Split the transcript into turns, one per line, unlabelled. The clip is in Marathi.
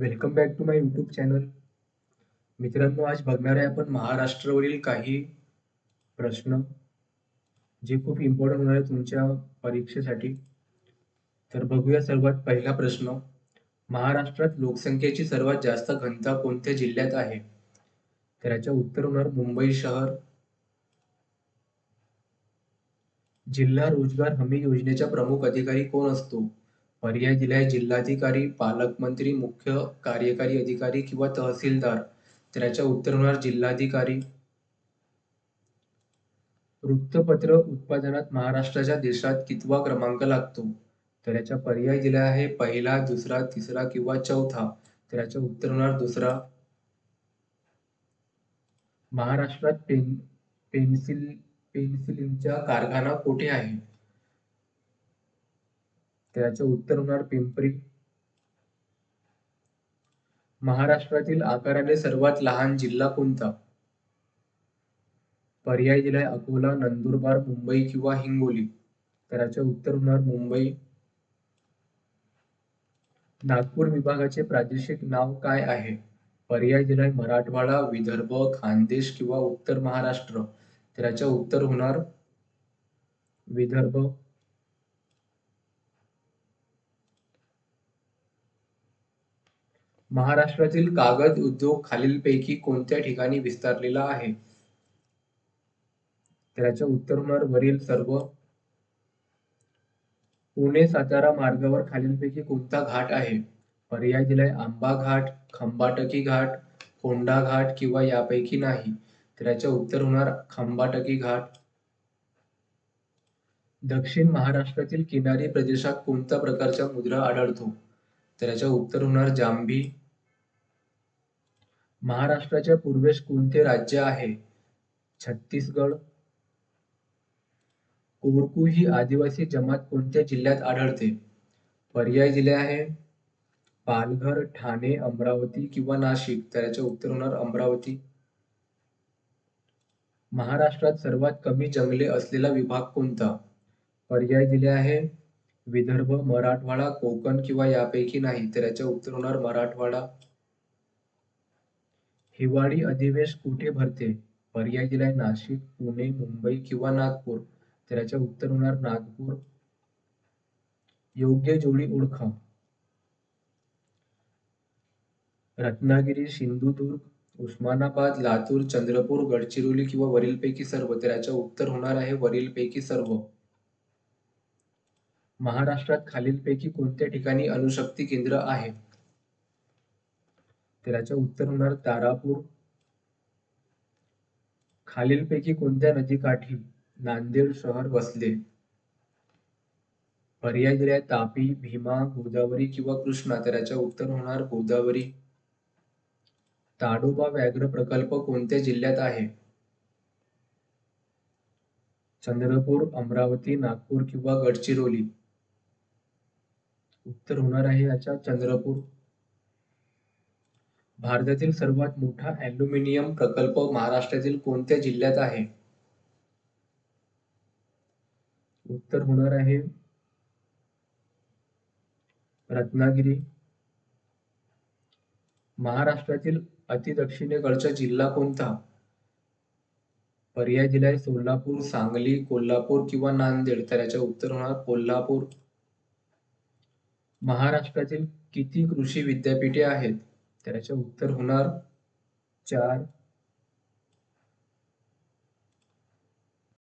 Welcome back to my YouTube channel मित्रांनो आज बघणार आहे आपण महाराष्ट्रावरील काही प्रश्न जे खूप इम्पॉर्टंट होणार आहे तुमच्या परीक्षेसाठी. तर बघूया सर्वात पहिला प्रश्न. महाराष्ट्रात लोकसंख्येची सर्वात जास्त घनता कोणत्या जिल्ह्यात आहे? तर याच्या उत्तर होणार मुंबई शहर. जिल्हा रोजगार हमी योजनेचा प्रमुख अधिकारी कोण असतो? पर्याय दिलाय जिल्हाधिकारी पालकमंत्री मुख्य कार्यकारी अधिकारी किंवा तहसीलदार. तर याच्या उत्तर होणार जिल्हाधिकारी. वृत्तपत्र उत्पादनात महाराष्ट्राच्या देशात कितवा क्रमांक लागतो? तर याचा पर्याय दिला आहे पहिला दुसरा तिसरा किंवा चौथा. तर याचं उत्तर होणार दुसरा. महाराष्ट्रात पेन पेन्सिल पेन्सिलिनचा कारखाना कोठे आहे? त्याचे उत्तर होणार पिंपरी. महाराष्ट्रातील आकाराने सर्वात लहान जिल्हा कोणता? पर्याय दिलाय अकोला नंदुरबार मुंबई किंवा हिंगोली. तर याचे उत्तर होणार मुंबई. नागपूर विभागाचे प्रादेशिक नाव काय आहे? पर्याय दिलाय मराठवाडा विदर्भ खानदेश किंवा उत्तर महाराष्ट्र. तर याचे उत्तर होणार विदर्भ. महाराष्ट्रातील कागद उद्योग खालीलपैकी कोणत्या ठिकाणी विस्तारलेला आहे? त्याच्या उत्तर होणार वरील सर्व पुणे सातारा मार्गावर खालीलपैकी कोणता घाट आहे? पर्याय दिलाय आंबा घाट खंबाटकी घाट कोंडा घाट किंवा यापैकी नाही. तर याचे उत्तर होणार खंबाटकी घाट. दक्षिण महाराष्ट्रातील किनारी प्रदेशात कोणत्या प्रकारच्या मुद्रा आढळतो? तर याचे उत्तर होणार जांभी महाराष्ट्राच्या पूर्वेस कोणते राज्य आहे? छत्तीसगड. कोरकू ही आदिवासी जमात कोणत्या जिल्ह्यात आढळते? पर्याय दिले आहे. पालघर ठाणे अमरावती किंवा नाशिक. तर याचे उत्तर होणार अमरावती. महाराष्ट्रात सर्वात कमी जंगले असलेला विभाग कोणता? पर्याय दिले आहे. विदर्भ मराठवाडा कोकण किंवा यापैकी नाही. तर याचे उत्तर होणार मराठवाडा. हिवाळी अधिवेश कुठे भरते? पर्याय दिलाय नाशिक पुणे मुंबई किंवा नागपूर. तर याचे उत्तर होणार नागपूर. योग्य जोडी ओळखा. रत्नागिरी सिंधुदुर्ग उस्मानाबाद लातूर चंद्रपूर गडचिरोली किंवा वरीलपैकी सर्व. तर याचे उत्तर होणार आहे वरीलपैकी सर्व. महाराष्ट्रात खालीलपैकी कोणत्या ठिकाणी अणुशक्ती केंद्र आहे? तर उत्तर होणार तारापूर. खालीलपैकी कोणत्या नदीकाठी नांदेड शहर वसले? पर्याय दिलाय तापी भीमा गोदावरी किंवा कृष्णा तर याचे उत्तर होणार गोदावरी. ताडोबा व्याघ्र प्रकल्प कोणत्या जिल्ह्यात आहे? चंद्रपूर अमरावती नागपूर किंवा गडचिरोली. उत्तर होणार आहे याच्या चंद्रपूर. भारतातील सर्वात मोठा अॅल्युमिनियम प्रकल्प महाराष्ट्रातील कोणत्या जिल्ह्यात आहे? उत्तर होणार आहे रत्नागिरी. महाराष्ट्रातील अतिदक्षिणेकडचा जिल्हा कोणता? पर्याय दिलाय सोलापूर सांगली कोल्हापूर किंवा नांदेड तर याच्या उत्तर होणार कोल्हापूर. महाराष्ट्रातील किती कृषी विद्यापीठे आहेत? त्याचे उत्तर होणार चार